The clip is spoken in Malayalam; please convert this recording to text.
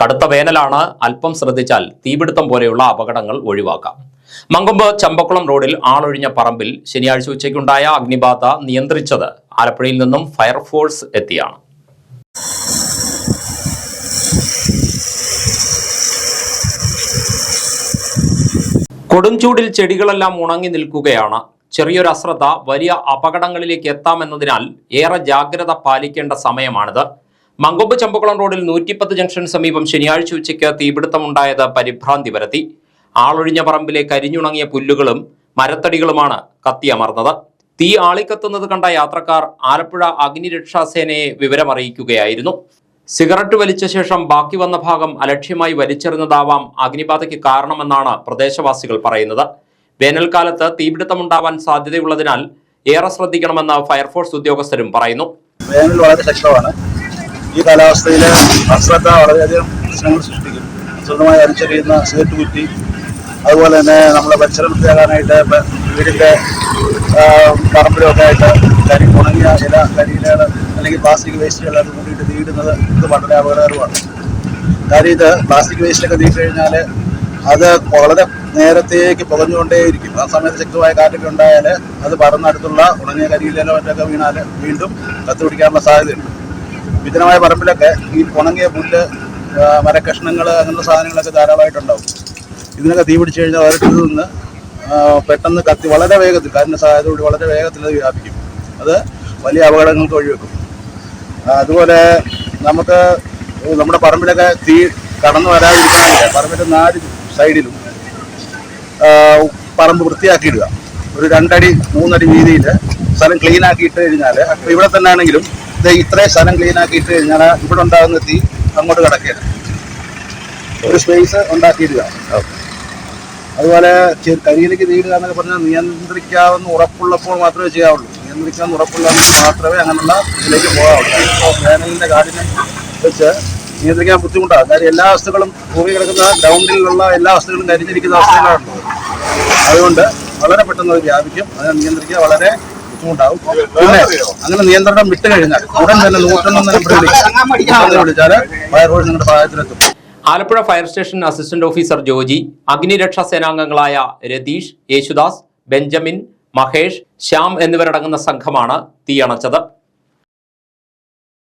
കടുത്ത വേനലാണ് അല്പം ശ്രദ്ധിച്ചാൽ തീപിടുത്തം പോലെയുള്ള അപകടങ്ങൾ ഒഴിവാക്കാം. മങ്കൊമ്പ് ചമ്പക്കുളം റോഡിൽ ആളൊഴിഞ്ഞ പറമ്പിൽ ശനിയാഴ്ച ഉച്ചയ്ക്കുണ്ടായ അഗ്നിബാധ നിയന്ത്രിച്ചത് ആലപ്പുഴയിൽ നിന്നും ഫയർഫോഴ്സ് എത്തിയാണ്. കൊടുംചൂടിൽ ചെടികളെല്ലാം ഉണങ്ങി നിൽക്കുകയാണ്. ചെറിയൊരു അശ്രദ്ധ വലിയ അപകടങ്ങളിലേക്ക് എത്താമെന്നതിനാൽ ഏറെ ജാഗ്രത പാലിക്കേണ്ട സമയമാണിത്. മങ്കൊമ്പ് ചമ്പക്കുളം റോഡിൽ നൂറ്റിപ്പത്ത് ജംഗ്ഷൻ സമീപം ശനിയാഴ്ച ഉച്ചയ്ക്ക് തീപിടുത്തമുണ്ടായത് പരിഭ്രാന്തി പരത്തി. ആളൊഴിഞ്ഞ പറമ്പിലെ കരിഞ്ഞുണങ്ങിയ പുല്ലുകളും മരത്തടികളുമാണ് കത്തിയമർന്നത് തീ ആളിക്കത്തുന്നത് കണ്ട യാത്രക്കാർ ആലപ്പുഴ അഗ്നിരക്ഷാസേനയെ വിവരമറിയിക്കുകയായിരുന്നു. സിഗരറ്റ് വലിച്ച ശേഷം ബാക്കി വന്ന ഭാഗം അലക്ഷ്യമായി വലിച്ചെറിഞ്ഞതാവാം അഗ്നിബാധയ്ക്ക് കാരണമെന്നാണ് പ്രദേശവാസികൾ പറയുന്നത്. വേനൽക്കാലത്ത് തീപിടുത്തമുണ്ടാവാൻ സാധ്യതയുള്ളതിനാൽ ഏറെ ശ്രദ്ധിക്കണമെന്ന് ഫയർഫോഴ്സ് ഉദ്യോഗസ്ഥരും പറയുന്നു. വേനൽ വളരെ ശക്തമാണ്. ഈ കാലാവസ്ഥയിൽ അശ്രദ്ധ വളരെയധികം പ്രശ്നങ്ങൾ സൃഷ്ടിക്കും. അശ്രദ്ധമായി വലിച്ചെറിയുന്ന സിഗരറ്റ് കുറ്റി അതുപോലെ തന്നെ നമ്മളെ പരിസരം വൃത്തിയാക്കാനായിട്ട് വീടിന്റെ പറമ്പിലൊക്കെ ആയിട്ട് കരി ഉണങ്ങിയ ഇല കരിയിലകൾ അല്ലെങ്കിൽ പ്ലാസ്റ്റിക് വേസ്റ്റുകൾ അത് കൂട്ടിയിട്ട് തീയിടുന്നത് ഇത് വളരെ അപകടകരമാണ്. കാര്യം ഇത് പ്ലാസ്റ്റിക് വേസ്റ്റിലൊക്കെ തീയിട്ട് കഴിഞ്ഞാൽ അത് വളരെ നേരത്തേക്ക് പുകഞ്ഞുകൊണ്ടേയിരിക്കും. ആ സമയത്ത് ശക്തമായ കാറ്റൊക്കെ ഉണ്ടായാൽ അത് പറന്നടുത്തുള്ള ഉണങ്ങിയ കരിയിലോ മറ്റൊക്കെ വീണാൽ വീണ്ടും കത്തുപിടിക്കാനുള്ള സാധ്യതയുണ്ട്. വിജനമായ പറമ്പിലൊക്കെ ഈ ഉണങ്ങിയ പുല്ല് മരക്കഷ്ണങ്ങൾ അങ്ങനെയുള്ള സാധനങ്ങളൊക്കെ ധാരാളമായിട്ടുണ്ടാവും. ഇതിനൊക്കെ തീ പിടിച്ചു കഴിഞ്ഞാൽ ഒരിടത്ത് നിന്ന് പെട്ടെന്ന് കത്തി വളരെ വേഗത്തിൽ കാരണം സഹായത്തോടെ വളരെ വേഗത്തിൽ അത് വ്യാപിക്കും. അത് വലിയ അപകടങ്ങൾക്ക് വഴിവെക്കും. അതുപോലെ നമുക്ക് നമ്മുടെ പറമ്പിലൊക്കെ തീ കടന്നു വരാതിരിക്കാൻ പറമ്പിന്റെ നാല് സൈഡിലും പറമ്പ് വൃത്തിയാക്കിയിടുക. ഒരു രണ്ടടി മൂന്നടി വീതിയിൽ സ്ഥലം ക്ലീൻ ആക്കി ഇട്ട് കഴിഞ്ഞാൽ ഇവിടെ തന്നെ ആണെങ്കിലും ഇത്രയും സ്ഥലം ക്ലീൻ ആക്കിയിട്ട് ഞാൻ കഴിഞ്ഞാൽ ഇവിടെ ഉണ്ടാകുന്ന തീ അങ്ങോട്ട് കിടക്കുകയാണ് ഒരു സ്പേസ് ഉണ്ടാക്കിയിടുക. അതുപോലെ കരിയിലേക്ക് തീരുക എന്നൊക്കെ പറഞ്ഞാൽ നിയന്ത്രിക്കാവുന്ന ഉറപ്പുള്ളപ്പോൾ മാത്രമേ ചെയ്യാവുള്ളൂ. നിയന്ത്രിക്കാവുന്ന ഉറപ്പുള്ള മാത്രമേ അങ്ങനെയുള്ള ഇതിലേക്ക് പോകാവുള്ളൂ. ഇപ്പോൾ വേനലിന്റെ കാടിനെ വെച്ച് നിയന്ത്രിക്കാൻ ബുദ്ധിമുട്ടാണ് കാര്യം എല്ലാ വസ്തുക്കളും ഭൂമി കിടക്കുന്ന ഗ്രൗണ്ടിലുള്ള എല്ലാ വസ്തുക്കളും കരിഞ്ഞിരിക്കുന്ന അവസ്ഥകളാണുള്ളത്. അതുകൊണ്ട് വളരെ പെട്ടെന്ന് അത് വ്യാപിക്കും. അതിനെ നിയന്ത്രിക്കുക വളരെ ബുദ്ധിമുട്ടാവും. പിന്നെ അങ്ങനെ നിയന്ത്രണം വിട്ടു കഴിഞ്ഞാൽ ഉടൻ തന്നെ നൂറ്റൊന്നും വിളിച്ചാൽ ഫയർഫോഴ്സ് നിങ്ങളുടെ പ്രായത്തിലെത്തും Alappuzha fire station assistant officer Joji അഗ്നിരക്ഷാ സേനാംഗങ്ങളായ രതീഷ് യേശുദാസ് ബെഞ്ചമിൻ മഹേഷ് ശ്യാം എന്നിവരടങ്ങുന്ന സംഘമാണ് തീയണച്ചത്.